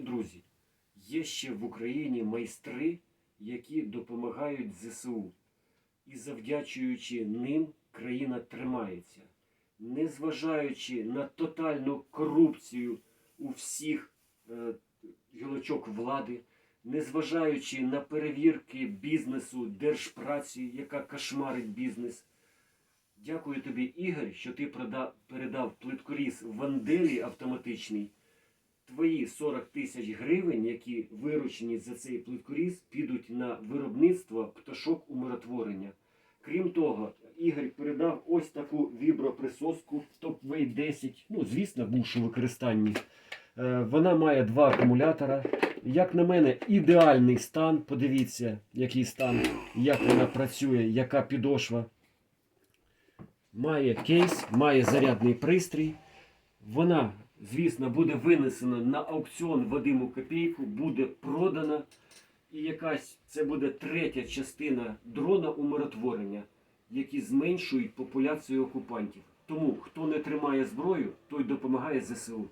Друзі, є ще в Україні майстри, які допомагають ЗСУ. І завдячуючи ним, країна тримається. Незважаючи на тотальну корупцію у всіх е, гілочок влади, незважаючи на перевірки бізнесу, держпраці, яка кошмарить бізнес. Дякую тобі, Ігор, що ти передав плиткоріз Ванделі автоматичний. Твої 40 тисяч гривень, які виручені за цей плиткоріз, підуть на виробництво пташок умиротворення. Крім того, Ігор передав ось таку віброприсоску TopWay 10, ну, звісно, бувши в використанні. Е, Вона має два акумулятора. Як на мене, ідеальний стан. Подивіться, який стан, як вона працює, яка підошва. Має кейс, має зарядний пристрій. Вона, звісно, буде винесена на аукціон Вадиму Копійку, буде продана. І якась це буде третя частина дрона умиротворення, які зменшують популяцію окупантів. Тому хто не тримає зброю, той допомагає ЗСУ.